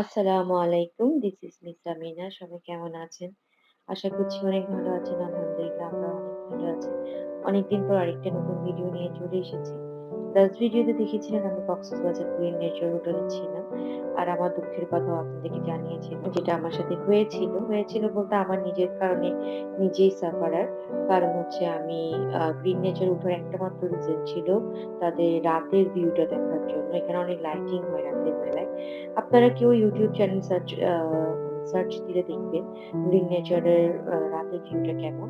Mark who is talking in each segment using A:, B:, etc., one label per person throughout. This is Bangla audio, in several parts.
A: আসসালামু আলাইকুম। This is Miss Amina. সবাই কেমন আছেন? আশা করছি অনেক ভালো আছেন। আলহামদুলিল্লাহ আমরা অনেক ভালো আছি। অনেকদিন পর আরেকটা নতুন ভিডিও নিয়ে চলে এসেছি। লাস্ট ভিডিওতে দেখেছিলেন আমি কক্সবাজার কুইন নেচার হোটেলে ছিলাম। আর আমার দুঃখের কথাও আপনাদেরকে জানিয়েছিলাম। যেটা আমার সাথে হয়েছিল। হয়েছিল বলতে আমার নিজের কারণে নিজেই সাফারার। কারণ হচ্ছে আমি গ্রিন নেচার ওঠার একটা মাত্র রিজন ছিল তাদের রাতের ভিউটা দেখার জন্য। এখানে অনেক লাইটিং হয় রাতের বেলায়। আপনারা কেউ YouTube চ্যানেল সার্চ সার্চ দিলে দেখবেন গ্রিন নেচার এর আ রাতের ভিউটা কেমন।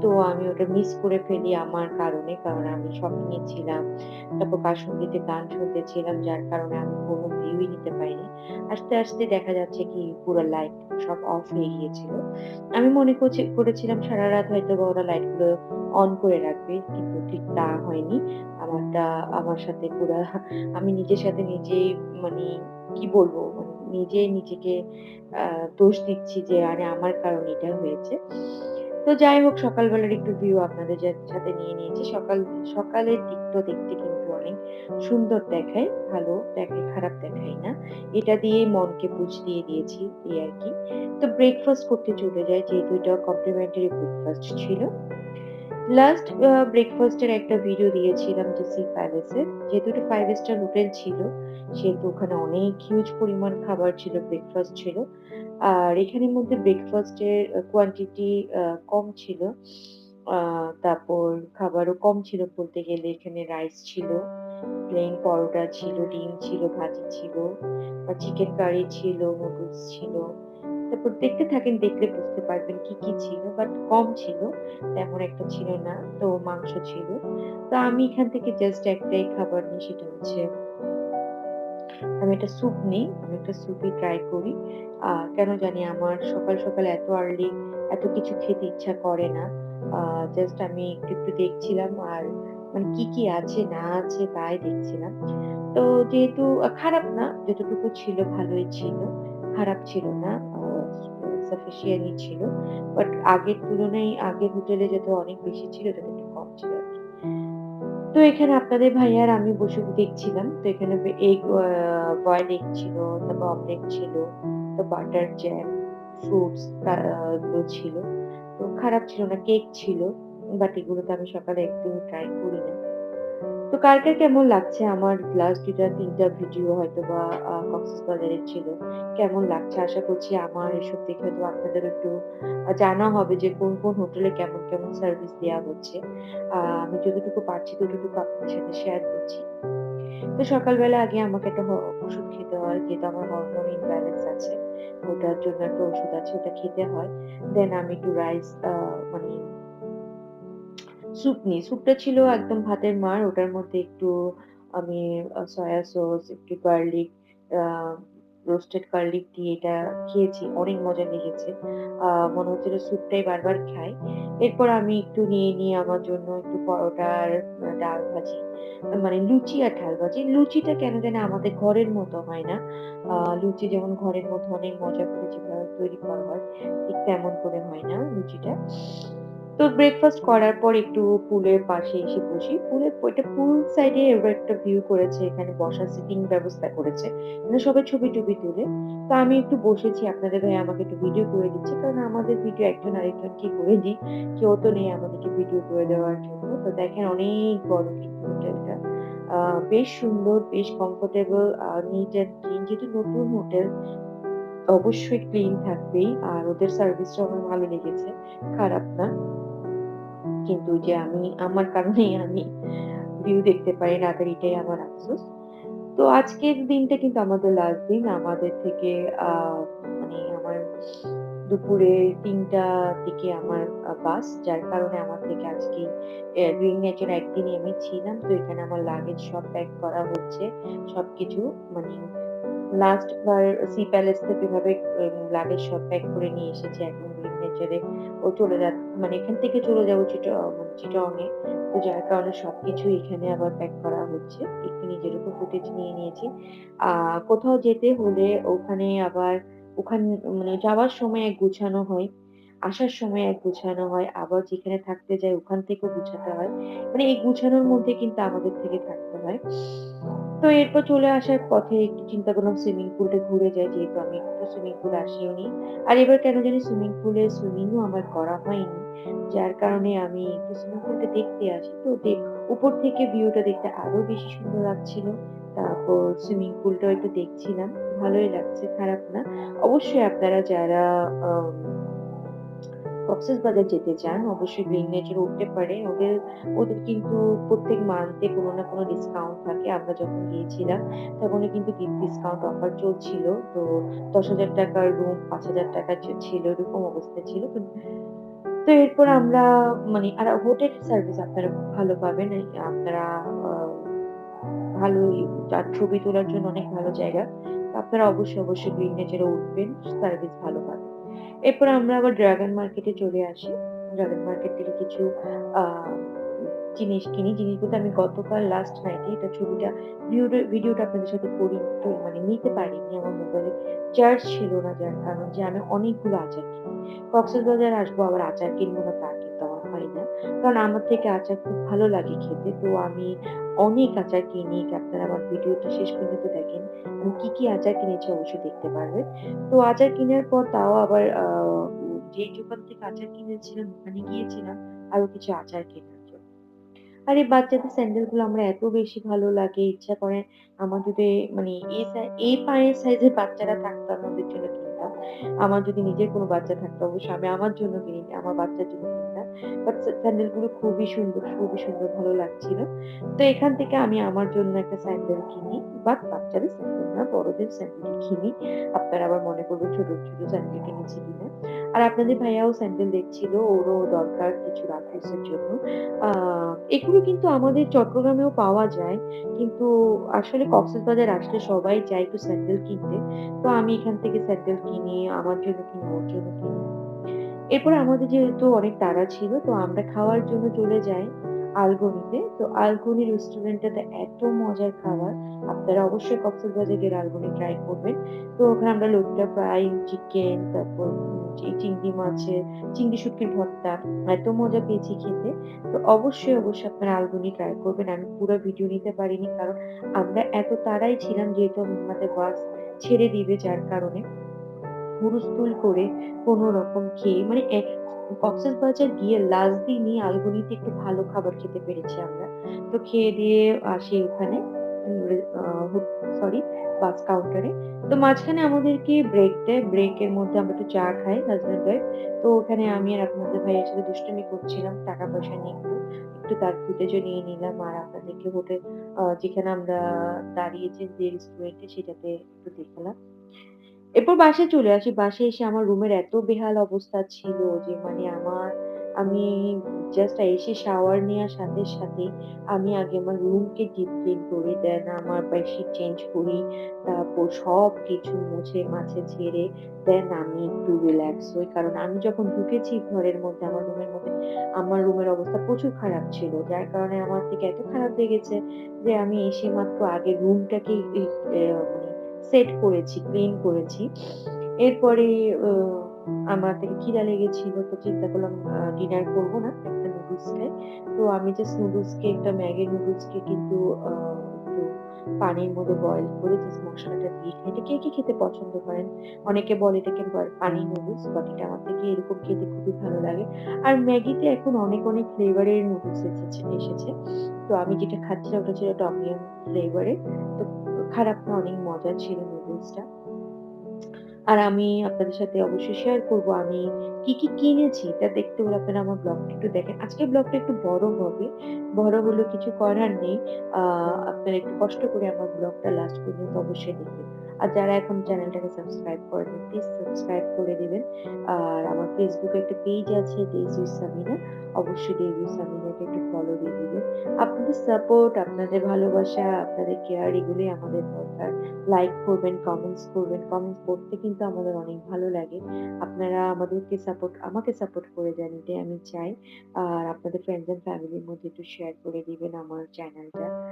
A: তো আমি ওটা মিস করে ফেলি আমার কারণে। কারণ আমি শপিং এ ছিলাম। তারপর কাশফুলিতে গান শুনতেছিলাম যার কারণে আমি কোনো ভিউই নিতে পারিনি। আসতে, আসতে দেখা যাচ্ছে কি পুরা লাইট সব অফ হয়ে গিয়েছিল। আমি মনে করছি করেছিলাম সারারাত হয়তোবা ওরা লাইটগুলো অন করে রাখবে। কিন্তু ঠিক তা হয়নি। আমারটা আমার সাথে পুরা আমি নিজের সাথে নিজেই মানে কি বলব? মানে নিজেই নিজেকে দোষ দিচ্ছি যে আরে আমার কারণে এটা হয়েছে। তো যাই হোক সকালবেলার একটু ভিউ আপনাদের সাথে নিয়ে নিয়েছি। সকাল সকালের দিকটা দেখতে কিন্তু অনেক সুন্দর দেখায়, ভালো দেখায়, খারাপ দেখায় না। এটা দিয়েই মনকে বুঝ দিয়ে দিয়েছি এই আর কি তো ব্রেকফাস্ট করতে চলে যাই যেহেতু এটা কমপ্লিমেন্টারি ব্রেকফাস্ট ছিল। লাস্ট আ ব্রেকফাস্ট এর একটা ভিডিও দিয়েছিলাম যে সি প্যালেসের। যেহেতু এটা 5 স্টার হোটেল ছিল, সেহেতু ওখানে অনেক হিউজ পরিমাণ খাবার ছিল, ব্রেকফাস্ট ছিল। আর এখানের মধ্যে ব্রেকফাস্ট এর কোয়ান্টিটি কম ছিল। তারপর খাবারও কম ছিল বলতে গেলে। এখানে রাইস ছিল, প্লেন পরোটা ছিল, ডিম ছিল, ভাজি ছিল, চিকেন কারি ছিল, নুডলস ছিল। তারপর দেখতে থাকেন দেখলে বুঝতে পারবেন কি, কি ছিল। বাট কম ছিল। তেমন একটা ছিল না। তো মাংস ছিল। তো আমি এখান থেকে জাস্ট একটাই খাবার নিই সেটা হচ্ছে আমি একটা স্যুপ নিই। আমি একটা স্যুপই ট্রাই করি। কেন জানি আমার সকাল, সকাল এত আর্লি এত কিছু খেতে ইচ্ছা করে না। জাস্ট আমি একটু, একটু দেখছিলাম আর মানে কি, কি আছে না আছে তাই দেখছিলাম। তো যেহেতু খারাপ না, যতটুকু ছিল ভালোই ছিল। খারাপ ছিল না। সাফিসিয়েন্টই ছিল। বাট আগের তুলনায় আগের হোটেলে যত অনেক বেশি ছিল, এটাতে একটু কম ছিল। তো এখানে আপনাদের ভাইয়া আর আমি বসে দেখছিলাম। তো এখানে এগ আ বয়েলড এগ ছিল, তারপর অমলেট ছিল, তো বাটার জ্যাম, ফ্রুটস এগুলো ছিল। তো খারাপ ছিল না, কেক ছিল। বাট এগুলো তো আমি সকালে একদমই ট্রাই করি না। তো কার, কার কেমন লাগছে আমার লাস্ট ২ টা ৩ টা ভিডিও হয়তোবা আ কক্সবাজারের ছিল। কেমন লাগছে? আশা করছি আমার এসব দেখে হয়তো আপনাদেরও একটু জানা হবে যে কোন, কোন হোটেলে কেমন, কেমন সার্ভিস দেয়া হচ্ছে। আমি যতটুকু পারছি ততটুকু আপনাদের সাথে শেয়ার করছি। তো সকালবেলা আগে আমাকে একটা ওষুধ খেতে হয় যেহেতু আমার হরমোন ইমব্যালেন্স আছে। ওটার জন্য একটা ওষুধ আছে ওটা খেতে হয়। দেন আমি একটু রাইস মানে স্যুপ নিই। স্যুপটা ছিল একদম ভাতের মাড়। ওটার মধ্যে একটু আমি সয়া সস, একটু গার্লিক, রোস্টেড গার্লিক দিয়ে এটা খেয়েছি। অনেক মজা লেগেছে। মনে হচ্ছিল স্যুপটাই বারবার খাই। এরপর আমি একটু নিয়ে নিই আমার জন্য একটু পরোটা আর ডাল ভাজি। মানে লুচি আর ডাল ভাজি। লুচিটা কেন জানি আমাদের ঘরের মতো হয় না। লুচি যেমন ঘরের মতো অনেক মজা করে যেভাবে তৈরি করা হয়, ঠিক তেমন করে হয় না লুচিটা। তো ব্রেকফাস্ট করার পর একটু পুলের পাশে এসে বসি। পুলের ওইটা পুল সাইডে একটা ভিউ করেছে। এখানে বসার সিটিং ব্যবস্থা করেছে। মানে সবাই ছবি-টবি তুলে। তো আমি একটু বসেছি। আপনাদের ভাইয়া আমাকে একটু ভিডিও করে দিচ্ছে। কারণ আমাদের ভিডিও একজন আরেকজন আরেকজনকে করে দিই। কেউ তো নেই আমাদেরকে ভিডিও করে দেওয়ার জন্য। তো দেখেন অনেক বড় কিন্তু হোটেলটা। বেশ সুন্দর, বেশ কমফোর্টেবল নিট অ্যান্ড ক্লিন যেহেতু নতুন হোটেল অবশ্যই ক্লিন থাকবেই। আর ওদের সার্ভিসটাও আমার ভালো লেগেছে। খারাপ না। কিন্তু যে আমি, আমার কারণেই আমি ভিউ দেখতে পারি না আর এটাই আমার আফসোস। তো আজকের দিনটা কিন্তু আমাদের লাস্ট দিন। আমাদের থেকে মানে আমার দুপুরে তিনটা থেকে আমার বাস। যার কারণে আমার থেকে আজকে, এ গ্রিন নেচার একদিনই আমি ছিলাম। তো এখানে আমার লাগেজ সব প্যাক করা হচ্ছে। সবকিছু মানে লাস্ট বার সি প্যালেস থেকে উম লাগেজ সব প্যাক করে নিয়ে এসেছি। এখন গ্রিন নেচারে ও চলে যা মানে এখান থেকে চলে যাব চিটা মানে চিটাগং তো যার কারণে সবকিছু এখানে আবার প্যাক করা হচ্ছে। একটু নিজের ফুটেজ নিয়ে নিয়েছি। কোথাও যেতে হলে ওখানে আবার, ওখান মানে যাওয়ার সময় এক গুছানো হয়। আসার সময় এক গুছানো হয়। আবার যেখানে থাকতে যাই ওখান থেকেও গুছাতে হয়। মানে এই গুছানোর মধ্যে কিন্তু আমাদের থেকে থাকতে হয়। তো এরপর চলে আসার পথে একটু চিন্তা করলাম সুইমিং পুলটা ঘুরে যাই যেহেতু আমি একটু সুইমিং পুল আসিও নি। আর এবার কেন জানি সুইমিং পুলে সুইমিংও আমার করা হয়নি। যার কারণে আমি একটু সুইমিং পুলটা দেখতে আসি। তো দেখ উপর থেকে ভিউটা দেখতে আরও বেশি সুন্দর লাগছিল। তারপর সুইমিং পুলটাও একটু দেখছিলাম। ভালোই লাগছে, খারাপ না। অবশ্যই আপনারা যারা আম কক্সেসবাজার যেতে চান, অবশ্যই গ্রিন নেচারে উঠতে পারেন। ওদের ওদের কিন্তু প্রত্যেক মান্থে কোনো না কোনো ডিসকাউন্ট থাকে। আমরা যখন গিয়েছিলাম তখনও কিন্তু ডিসকাউন্ট অফার চলছিল। তো ৳১০,০০০ র রুম ৳৫,০০০ য ছিল এরকম অবস্থা ছিল। তো এরপর আমরা মানে আর হোটেল সার্ভিস আপনারা খুব ভালো পাবেন। আপনারা আ ভালোই আর ছবি তোলার জন্য অনেক ভালো জায়গা। আপনারা অবশ্যই, অবশ্যই গ্রিন নেচারে উঠবেন, সার্ভিস ভালো পাবেন। এরপর আমরা আবার ড্রাগন মার্কেটে চলে আসি। ড্রাগন মার্কেট থেকে কিছু জিনিস কিনি। জিনিস বলতে আমি গতকাল লাস্ট নাইটে এটা ছবিটা ভিডিওটা আপনাদের সাথে করি, তো মানে নিতে পারিনি। আমার মোবাইলে চার্জ ছিল না যার কারণ যে আমি অনেকগুলো আচার কিনি। কক্সবাজার আসব, আবার আচার কিনবো না তা কিন্তু হয় না। কারণ আমার থেকে আচার খুব ভালো লাগে খেতে। তো আমি অনেক আচার কিনি। আপনারা আমার ভিডিওটা শেষ পর্যন্ত দেখেন। আমি কি, কি আচার কিনেছি অবশ্যই দেখতে পারবেন। তো আচার কিনার পর তাও আবার যেই দোকান থেকে আচার কিনেছিলাম ওখানে গিয়েছিলাম আরও কিছু আচার জন্য। আর এই বাচ্চাদের স্যান্ডেলগুলো আমার এত বেশি ভালো লাগে, ইচ্ছা করে আমার যদি মানে এই এই পায়ের সাইজের বাচ্চারা থাকতো আমাদের জন্য কিনতাম। আমার যদি নিজের কোনো বাচ্চা থাকতো অবশ্যই আমি আমার জন্য কিনিনি, আমার বাচ্চার জন্য কিনতাম। বাট সা স্যান্ডেলগুলো খুবই সুন্দর, খুবই সুন্দর ভালো লাগছিল। তো এখান থেকে আমি আমার জন্য একটা স্যান্ডেল কিনি। বাট বাচ্চাদের স্যান্ডেল না, বড়দের স্যান্ডেল কিনি। আপনারা আবার মনে করবেন ছোট, ছোট স্যান্ডেল কিনেছি কিনা। আর আপনাদের ভাইয়াও স্যান্ডেল দেখছিল। ওরও দরকার কিছু রাফিউজ জন্য। এগুলো কিন্তু আমাদের চট্টগ্রামেও পাওয়া যায়। কিন্তু আসলে কক্সবাজার আসলে সবাই যায় একটু স্যান্ডেল কিনতে। তো আমি এখান থেকে স্যান্ডেল কিনি, আমার জন্য কিনি, ওর জন্য কিনি। এরপরে আমাদের যেহেতু অনেক তাড়া ছিল তো আমরা খাওয়ার জন্য চলে যাই আলগনিতে। তো আলগনি রেস্টুরেন্টটাতে এত মজার খাবার। আপনারা অবশ্যই কক্সবাজার গেলে আলগনি ট্রাই করবেন। তো ওখানে আমরা লোকটা ফ্রাই, চিকেন তারপর চিংড়ি মাছের চিংড়ি শুটকির ভর্তা এত মজা পেয়েছি খেতে। তো অবশ্যই, অবশ্যই আপনারা আলগনি ট্রাই করবেন। আমি পুরো ভিডিও নিতে পারিনি কারণ আমরা এত তাড়ায় ছিলাম যেহেতু আমাদের বাস ছেড়ে দিবে যার কারণে। হুড়স্থুল করে কোনরকম খেয়ে মানে এ কক্সেসবাজার গিয়ে লাস্ট দিনই আলগনিতে একটু ভালো খাবার খেতে পেরেছি আমরা। তো খেয়ে দিয়ে আসি ওখানে সরি বাস কাউন্টারে। তো মাঝখানে আমাদেরকে ব্রেক দেয়। ব্রেকের মধ্যে আমরা একটু চা খাই হাসব্যান্ড ওয়াইফ। তো ওখানে আমি আর আপনাদের ভাইয়ের সাথে দুষ্টুমি করছিলাম। টাকা-পয়সা নিয়ে একটু, একটু তার ফুটেজও নিয়ে নিলাম। আর আপনাদেরকে হোটেল যেখানে আমরা দাঁড়িয়েছি যে রেস্টুরেন্টে সেটাতে একটু দেখালাম। এরপর বাসায় চলে আসি। বাসায় এসে আমার রুমের এত বেহাল অবস্থা ছিল যে মানে আমার আমি জাস্ট এসে শাওয়ার নেওয়ার সাথে সাথে আমি আগে আমার রুমকে ডিপ ক্লিন করি। দেন আমার বেডশিট চেঞ্জ করি। তারপর সব কিছু মুছে মাছে ছেড়ে দেন আমি একটু রিল্যাক্স হই। কারণ আমি যখন ঢুকেছি ঘরের মধ্যে আমার রুমের মধ্যে, আমার রুমের অবস্থা প্রচুর খারাপ ছিল। যার কারণে আমার থেকে এত খারাপ লেগেছে যে আমি এসে মাত্র আগে মানে সেট করেছি, ক্লিন করেছি। এরপরে আমার থেকে খিদা লেগেছিল তো চিন্তা করলাম ডিনার করব না। একটা নুডলস খাই। তো আমি জাস্ট নুডলসকে একটা ম্যাগি নুডলসকে কিন্তু পানির মধ্যে বয়েল করে জাস্ট মসলাটা দিয়ে খাই। এটা কে, কে খেতে পছন্দ করেন? অনেকে বলে এটাকে পানি নুডলস বাট এটা আমার থেকে এরকম খেতে খুবই ভালো লাগে। আর ম্যাগিতে এখন অনেক, অনেক ফ্লেভারের নুডলস এসেছে এসেছে। তো আমি যেটা খাচ্ছিলাম ওটা ছিল টমিয়াম ফ্লেভার এর। তো খারাপ না অনেক মজা ছিল নুডলসটা। আর আমি আপনাদের সাথে অবশ্যই শেয়ার করব আমি কি, কি কিনেছি তা দেখতে হলে আপনারা আমার ব্লগটা একটু দেখেন। আজকে ব্লগটা একটু বড় হবে। বড় হলেও কিছু করার নেই। আপনারা একটু কষ্ট করে আমার ব্লগটা লাস্ট পর্যন্ত অবশ্যই দেখবেন। আর যারা এখন চ্যানেলটাকে সাবস্ক্রাইব করেনি প্লিজ সাবস্ক্রাইব করে দিবেন। আর আমার ফেসবুকে একটা পেজ আছে উইথ সামিনা। অবশ্যই উইথ সামিনাকে একটু ফলো দিয়ে দিবেন। আপনাদের সাপোর্ট, আপনাদের ভালোবাসা, আপনাদের কেয়ার এগুলোই আমাদের দরকার। লাইক করবেন, কমেন্টস করবেন। কমেন্টস পড়তে কিন্তু আমাদের অনেক ভালো লাগে। আপনারা আমাদেরকে সাপোর্ট আমাকে সাপোর্ট করে যান এটাই আমি চাই। আর আপনাদের ফ্রেন্ডস অ্যান্ড ফ্যামিলির মধ্যে একটু শেয়ার করে দিবেন আমার চ্যানেলটা।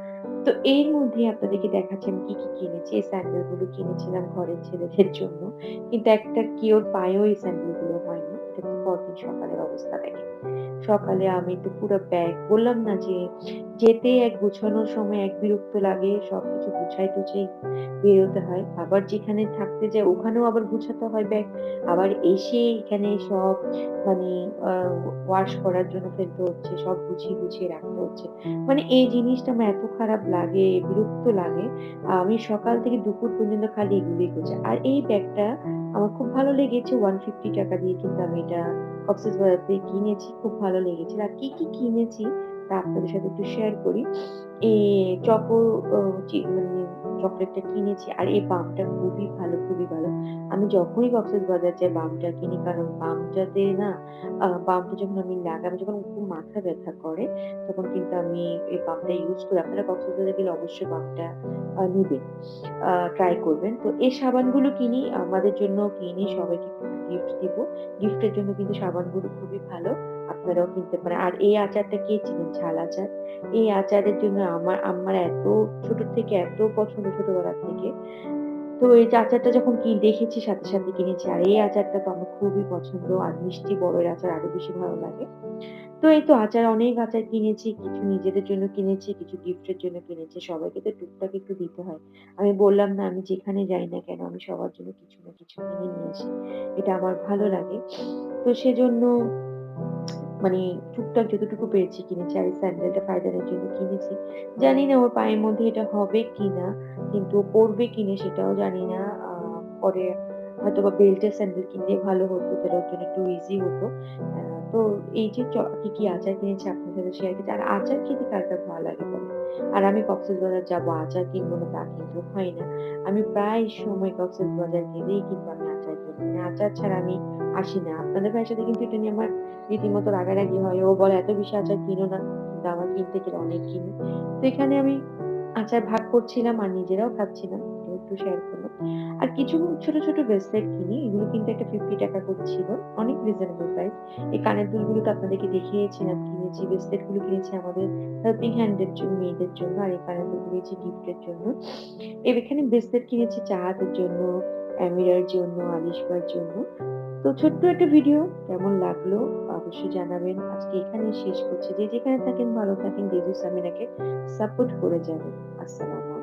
A: তো এর মধ্যে আপনাদেরকে দেখাচ্ছি আমি কি, কি কিনেছি। এই স্যান্ডেলগুলো কিনেছিলাম ঘরের ছেলেদের জন্য। কিন্তু একটা কিওর পায়েও এই স্যান্ডেলগুলো হয়নি। পরদিন সকালের অবস্থা দেখেন। সকালে আমি তো পুরা ব্যাগ বললাম না যে যেতে এক গুছানোর সময় এক বিরক্ত লাগে। সবকিছু গুছাই-টুছাই বেরোতে হয়। আবার যেখানে থাকতে যাই ওখানেও আবার গুছাতে হয় ব্যাগ। আবার এসে এখানে সব মানে ওয়াশ করার জন্য ফেলতে হচ্ছে। সব গুছিয়ে, গুছিয়ে রাখতে হচ্ছে। মানে এই জিনিসটা আমার এত খারাপ লাগে, বিরক্ত লাগে। আমি সকাল থেকে দুপুর পর্যন্ত খালি এগুলোই করছি। আর এই ব্যাগটা আমার খুব ভালো লেগেছে ৳150 দিয়ে কিন্তু আমি এটা কক্সেসবাজার থেকে কিনেছি। খুব ভালো লেগেছে আর কি, কি কিনেছি তা আপনাদের সাথে একটু শেয়ার করি। এই চকো মানে চকোলেটটা কিনেছি। আর এই বামটা খুবই ভালো, খুবই ভালো। আমি যখনই কক্সেসবাজার যাই বামটা কিনি। কারণ বামটাতে না বামটা যখন আমি লাগাই, যখন খুব মাথা ব্যথা করে তখন কিন্তু আমি এই বামটা ইউজ করি। আপনারা বক্সেস বাজার গেলে অবশ্যই বামটা নিবেন। ট্রাই করবেন। তো এই সাবানগুলো কিনি, আমাদের জন্য কিনি, সবাইকে গিফট দিব। গিফটের জন্য কিন্তু সাবানগুলো খুবই ভালো। আপনারাও কিনতে পারেন। আর এই আচারটা কে চিনেন? ঝাল আচার। এই আচারের জন্য আমার আম্মার এত ছোট থেকে এত পছন্দ ছোটবেলা থেকে। তো এই আচারটা যখন কি দেখেছি সাথে, সাথে কিনেছি। আর এই আচারটা তো আমার খুবই পছন্দ। আর মিষ্টি বরইয়ের আচার আরও বেশি ভালো লাগে। তো এই তো আচার অনেক আচার কিনেছি। কিছু নিজেদের জন্য কিনেছি, কিছু গিফটের জন্য কিনেছি। সবাইকে তো টুকটাক একটু দিতে হয়। আমি বললাম না আমি যেখানে যাই না কেন আমি সবার জন্য কিছু না কিছু কিনে নিয়ে আসি। এটা আমার ভালো লাগে। তো সেজন্য মানে টুকটাক যতটুকু পেরেছি কিনেছি। আর এই স্যান্ডেলটা ফায়দানের জন্য কিনেছি। জানি না ওর পায়ের মধ্যে এটা হবে কিনা, কিন্তু ও পড়বে কিনা সেটাও জানি না। পরে হয়তোবা বেল্টের স্যান্ডেল কিনলে ভালো হতো। তাহলে ওর জন্য একটু ইজি হতো। তো এই যে কি, কি আচার কিনেছি আপনার সাথে শেয়ার করছি। আর আচার খেতে কার, কার ভালো লাগে বলেন? আর আমি কক্সবাজার যাব আচার কিনবো না তা কিন্তু হয় না। আমি প্রায় সময় কক্সবাজার গেলেই কিন্তু আমি আচার কিনি। মানে আচার ছাড়া আমি আসি না। আপনাদের ভাইয়ের সাথে কিন্তু এটা নিয়ে আমার রীতিমতো রাগারাগি হয়। ও বলে, "এত বেশি আচার কিনো না।" কিন্তু আমার কিনতে গেলে অনেক কিনি। তো এখানে আমি আচার ভাগ করছিলাম আর নিজেরাও খাচ্ছিলাম। একটু শেয়ার করলাম। আর কিছু ছোট, ছোট ব্রেসলেট কিনি। এগুলো কিন্তু একটা ৳50 করে ছিল। অনেক রিজনেবল প্রাইস। এই কানের দুলগুলো তো আপনাদেরকে দেখিয়েছিলাম কিনেছি। ব্রেসলেটগুলো কিনেছি আমাদের হেল্পিং হ্যান্ড এর জন্য মেয়েদের জন্য। আর এই কানের দুল কিনেছি গিফটের জন্য। এখানে ব্রেসলেট কিনেছি চাহাতের জন্য, অ্যামিরার জন্য, আলিশবার জন্য। তো ছোট্ট একটা ভিডিও কেমন লাগল অবশ্যই জানাবেন। আজকে এখানে শেষ করছি। যে যেখানে থাকেন, ভালো থাকেন। দেবী সামিনাকে সাপোর্ট করে যাবেন। আসসালামু।